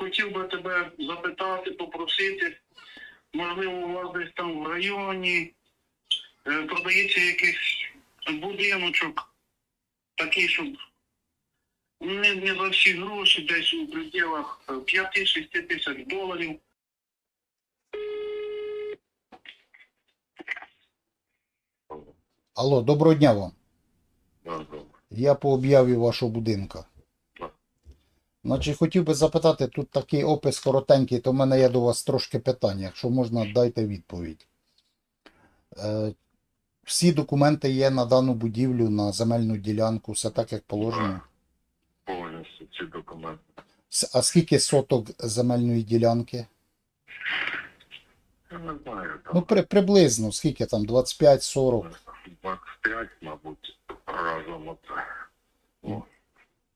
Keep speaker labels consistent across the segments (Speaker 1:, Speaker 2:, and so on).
Speaker 1: хотів би тебе запитати, попросити, можливо, у вас десь там в районі е, продається якийсь будиночок, такий, щоб не, не за всі гроші, десь у пределах 5-6 тисяч доларів.
Speaker 2: Алло, доброго дня вам.
Speaker 1: Добре.
Speaker 2: Я по об'яві вашого будинка. Значить, хотів би запитати, тут такий опис коротенький, то в мене є до вас трошки питання. Якщо можна, дайте відповідь. Е, всі документи є на дану будівлю, на земельну ділянку, все так, як положено.
Speaker 1: Повністю ці документи.
Speaker 2: А скільки соток земельної ділянки?
Speaker 1: Я не знаю, там
Speaker 2: Ну, при, приблизно, скільки там, 25-40.
Speaker 1: 25, мабуть, разом оце.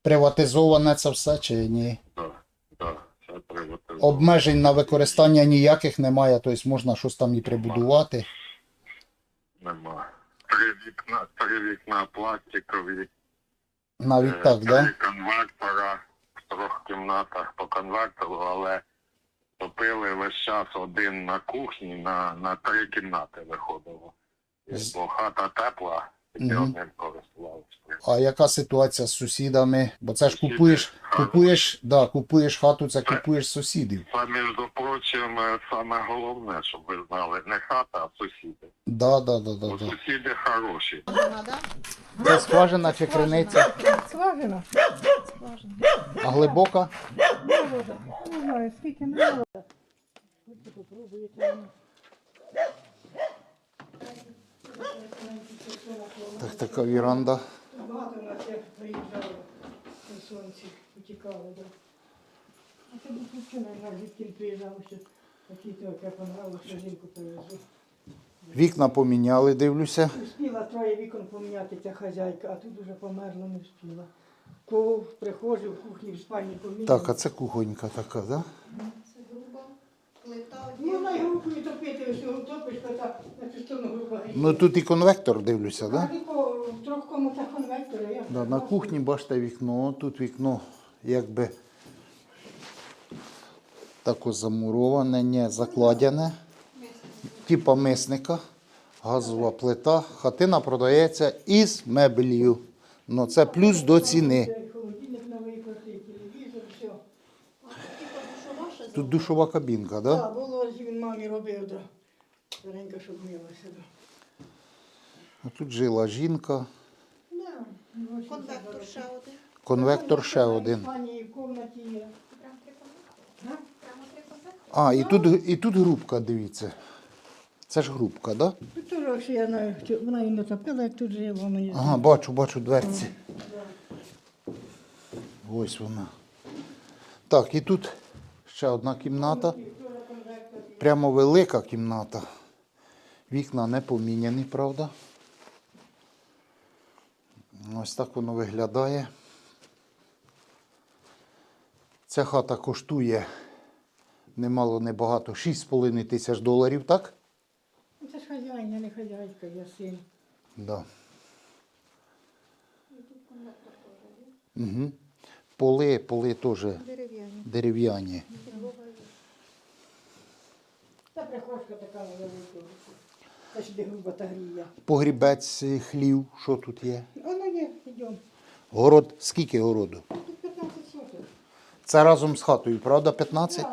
Speaker 2: Приватизоване це все чи ні?
Speaker 1: так, так.
Speaker 2: Обмежень на використання ніяких немає, тобто можна щось там і прибудувати.
Speaker 1: Нема. Три вікна, три вікна пластикові.
Speaker 2: Навіть
Speaker 1: е,
Speaker 2: так,
Speaker 1: три
Speaker 2: да?
Speaker 1: конвертора в трьох кімнатах по конвертору, але топили весь час один на кухні, на, на три кімнати виходило. І Бо хата тепла,
Speaker 2: А яка ситуація з сусідами? Бо це ж купуєш, купуєш, да, купуєш хату, це купуєш сусідів.
Speaker 1: Це, між прочим, е, саме головне, щоб ви знали, не хата, а сусіди.
Speaker 2: Да, да, да, да,
Speaker 1: Бо
Speaker 2: да.
Speaker 1: сусіди хороші.
Speaker 2: Це скважина чи криниця?
Speaker 3: Скважина. Скважина.
Speaker 2: А глибока?
Speaker 3: Не знаю, скільки не. Хочете попробуєте.
Speaker 2: Так, така віранда.
Speaker 3: Багато нас як приїжджали на сонці, утікали. Да. А це був хлопчина, на звідки приїжджав, що такий то, як понравилось, що жінку привезу.
Speaker 2: Вікна поміняли, дивлюся.
Speaker 3: Успіла троє вікон поміняти ця хазяйка, а тут уже померла, не встигла. По прихожу, в кухні, в спальні поміняли.
Speaker 2: Так, а це кухонька така, да?
Speaker 3: Ну, на групою топити, його топиш, то так,
Speaker 2: Ну тут і конвектор дивлюся,
Speaker 3: тільки в трьох комнатах конвектора. Я
Speaker 2: Да, на кухні бачите вікно, тут вікно якби тако замуроване, не закладене. Типа мисника, газова плита. Хатина продається із меблею. Ну це плюс до ціни.
Speaker 3: Холодильник новий квартирі, телевізор, все.
Speaker 2: Тут душова кабінка, да?
Speaker 3: Так, було, він мамі робив, да. Старенька, щоб милося, да.
Speaker 2: А тут жила жінка,
Speaker 3: Да,
Speaker 4: Конвектор ще один.
Speaker 2: конвектор ще
Speaker 3: В
Speaker 2: один.
Speaker 3: Іспанії в кімнаті є.
Speaker 4: Прям три?
Speaker 3: А?
Speaker 2: І тут, і тут грубка, дивіться. Це ж грубка, да?
Speaker 3: Тут теж, що я що вона і не топила, як тут жила, вона є.
Speaker 2: Ага, бачу, бачу дверці. Ось вона. Так, і тут ще одна кімната. Прямо велика кімната. Вікна не поміняні, правда. Ось так воно виглядає. Ця хата коштує немало, небагато, 6,5 тисяч доларів, так?
Speaker 3: Ну, Це ж хазяїн, а не хазяйка, я син.
Speaker 2: Да. Угу. Поли, поли теж
Speaker 4: Дерев'яні.
Speaker 2: дерев'яні.
Speaker 3: Та прихожка така невелика. Та.
Speaker 2: Погрібець е, хлів, що тут є?
Speaker 3: Воно є, йдемо.
Speaker 2: Город, скільки городу?
Speaker 3: Тут 15 соток.
Speaker 2: Це разом з хатою, правда, 15?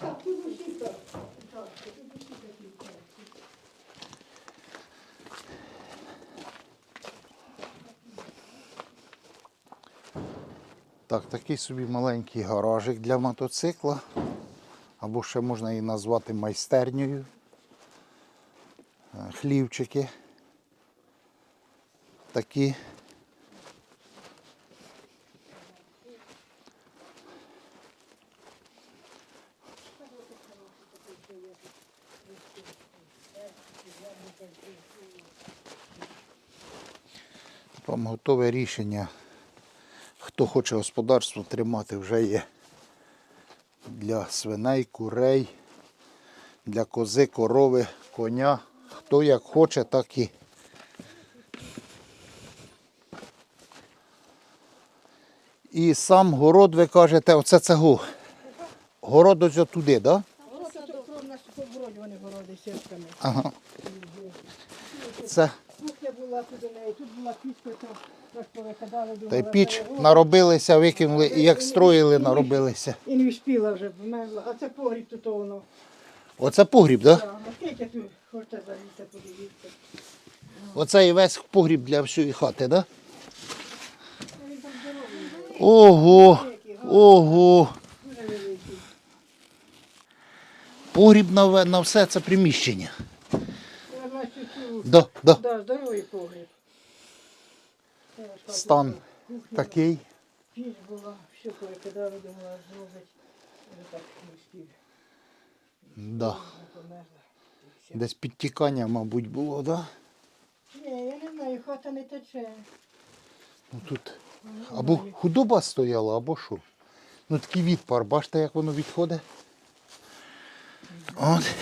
Speaker 3: Так, тут усі так. Так,
Speaker 2: такий собі маленький гаражик для мотоцикла. Або ще можна її назвати майстернею. Хлівчики. Такі. Вам готове рішення. Хто хоче господарство тримати, вже є для свиней, курей, для кози, корови, коня. Хто як хоче, так і. І сам город, ви кажете, оце цього. город ось туди, так? Да? Ага. Це та й піч наробилися, викинули, і як строїли, наробилися.
Speaker 3: І не вспіла вже, померла. А це погріб тут воно.
Speaker 2: Оце погріб, так? Да? Оце і весь погріб для всієї хати, так? Да? Ого! Ого! Погріб на, на все це приміщення. Да, да.
Speaker 3: да, здоровий погріб.
Speaker 2: Стан такий.
Speaker 3: Піч була, все повикидали, думала, зробить. Так не встиг,
Speaker 2: Да. Десь підтікання, мабуть, було, так? Да?
Speaker 3: Ні, я не знаю, хата не тече.
Speaker 2: Ну, тут або худоба стояла, або що. Ну такий відпар, бачите, як воно відходить. От.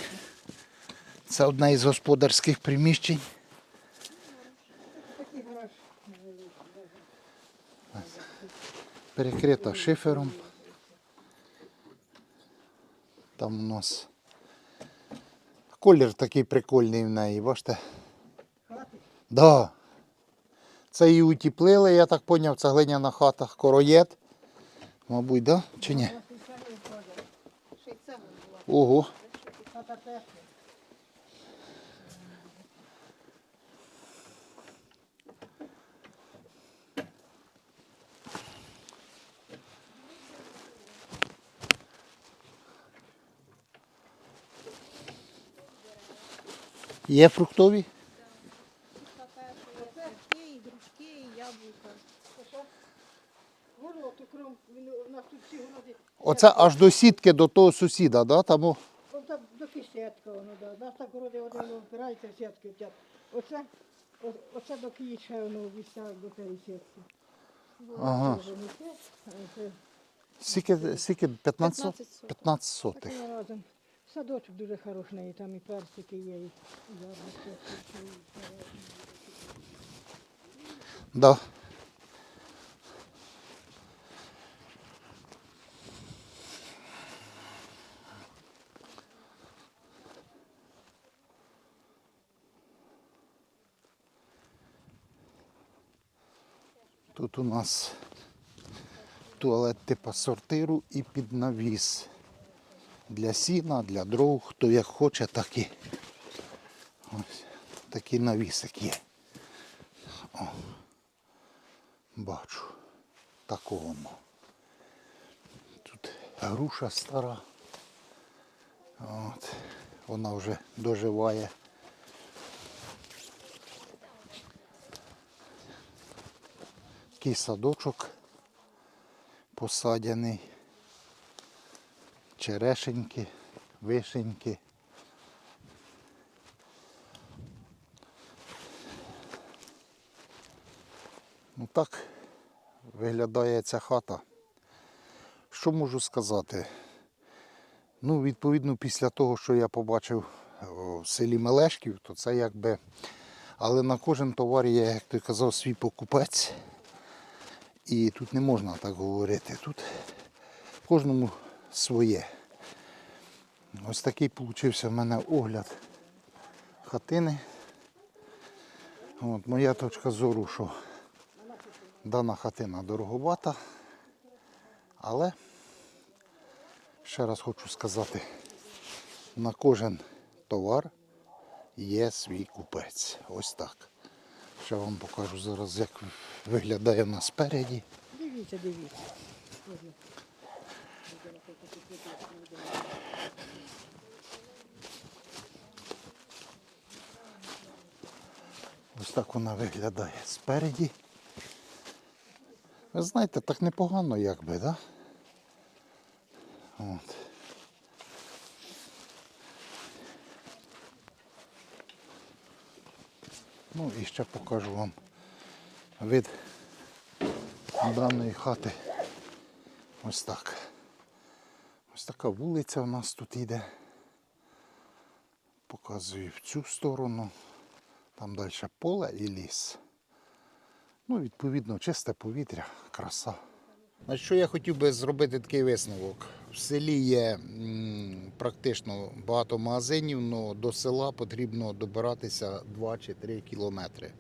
Speaker 2: Це одне із господарських приміщень. Перекрита шифером. Там у нас колір такий прикольний в неї, бачите? Да. Це її утеплили, я так зрозумів, це глиняна хата, короєд. Мабуть, да? Чи ні?
Speaker 3: У нас і самі входять. Ще й це була.
Speaker 2: Ого.
Speaker 3: Хата тесла.
Speaker 2: Є фруктові?
Speaker 4: І дружки, і яблука.
Speaker 3: Город, окрім, у нас тут всі городи.
Speaker 2: Оце аж до сітки, до того сусіда, да? Там, о-
Speaker 3: там до кисетка воно, да. У нас так городи один опирається, сітки втят. Оце, о- оце до Київща воно обіцяє до тієї сітки.
Speaker 2: Ага.
Speaker 3: Це вже не те, а це
Speaker 2: Скільки, скільки 15
Speaker 4: 15
Speaker 2: сотих?
Speaker 4: сотих.
Speaker 2: 15 сотих.
Speaker 3: такий разом. Садочок дуже хороший, і там і персики є, і яблуки.
Speaker 2: Да. Тут у нас туалет типу сортиру і під навіс. Для сіна, для дров, хто як хоче, так і. Ось такий навісик є. Бачу. Такого. Тут груша стара. От. Вона вже доживає. Такий садочок посадяний. Черешеньки, вишеньки. Ну так виглядає ця хата. Що можу сказати? Ну, відповідно, після того, що я побачив в селі Мелешків, то це якби. Але на кожен товар є, як ти казав, свій покупець. І тут не можна так говорити. Тут кожному своє. Ось такий получився в мене огляд хатини. От, моя точка зору, що Дана хатина дороговата, але ще раз хочу сказати, на кожен товар є свій купець. Ось так. Ще вам покажу зараз, як виглядає вона спереді.
Speaker 3: Дивіться, дивіться.
Speaker 2: Ось так вона виглядає спереді. Ви знаєте, так непогано якби. Да? От. Ну і ще покажу вам вид даної хати. Ось так. Ось така вулиця у нас тут йде. Показую в цю сторону. Там далі поле і ліс. Ну, відповідно, чисте повітря, краса. На що я хотів би зробити такий висновок? В селі є практично багато магазинів, але до села потрібно добиратися 2 чи 3 кілометри.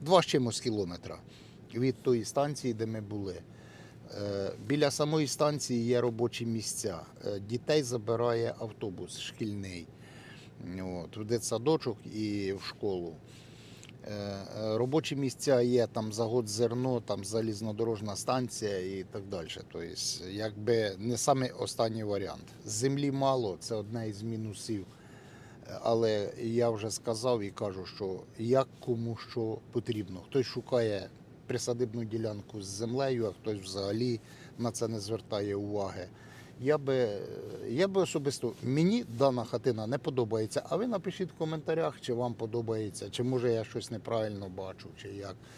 Speaker 2: Два з чимось кілометра від тої станції, де ми були. Е, Біля самої станції є робочі місця. Е, Дітей забирає автобус шкільний от, в дитсадочок і в школу. Е, Робочі місця є там загод зерно, там залізнодорожна станція і так далі. Тобто, якби не саме останній варіант. Землі мало, це одне із мінусів. Але я вже сказав і кажу, що як кому що потрібно. Хтось шукає присадибну ділянку з землею, а хтось взагалі на це не звертає уваги. Я би, я би особисто мені дана хатина не подобається. А ви напишіть в коментарях, чи вам подобається, чи може я щось неправильно бачу, чи як.